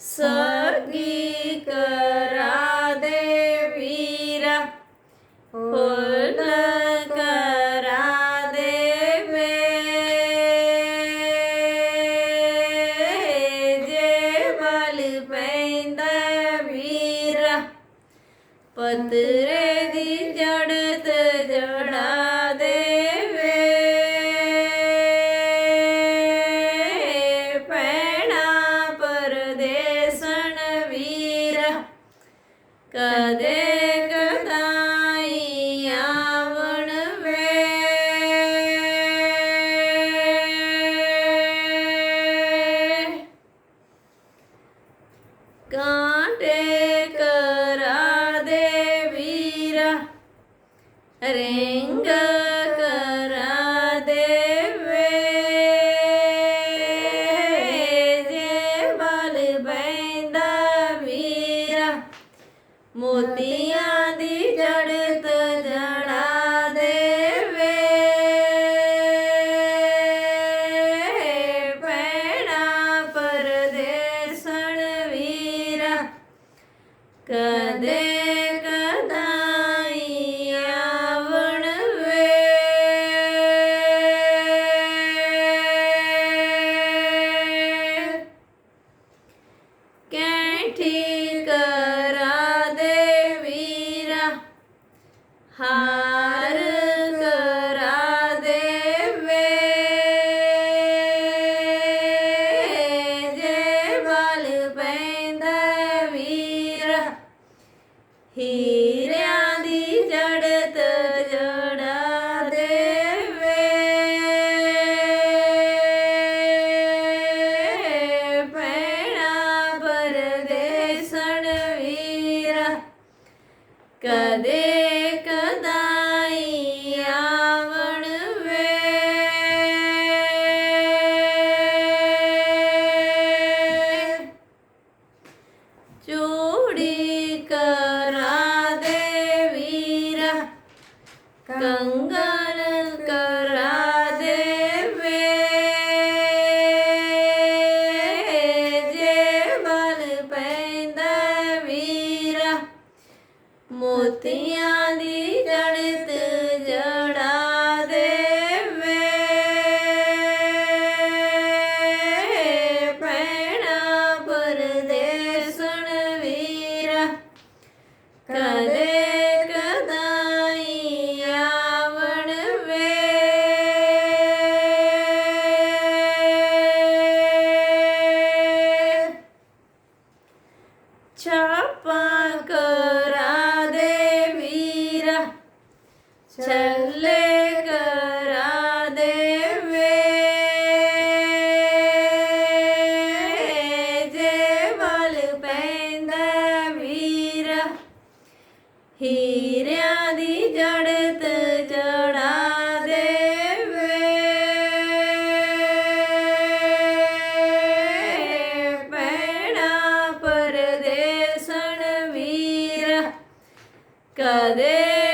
ਸਰਗੀ ਕਰਾ ਦੇ ਵੀਰਾ ਫੁੱਲ ਕਰਾ ਦੇਵੇ ਜੇ ਬਲ ਪੈਂਦਾ ਵੀਰਾ ਪਤਰੇ ਦੀ ਰਿੰਗ ਕਰਾ ਦੇਵੇ ਜੇ ਬਲ ਬੈਂਦਾ ਵੀਰਾ, ਮੋਤੀਆਂ ਦੀ ਜੜਤ ਜੜਾ ਦੇਵੇ ਪੈਣਾ ਪਰਦੇਸਣ ਵੀਰਾ, ਕਦੇ ਚੂੜੀ ਕਰਾ ਦੇ ਵੀਰਾ। ਕੰਗਨ ਕਰਾ ਛੱਲੇ ਕਰਾ ਦੇਵੇ ਜੇ ਬਲ ਪੈਂਦਾ ਵੀਰਾ, ਹੀਰਿਆਂ ਦੀ ਜੜਤ ਜੜਾ ਦੇਵੇ ਪੈਣਾ ਪਰਦੇਸਣ ਵੀਰਾ, ਕਦੇ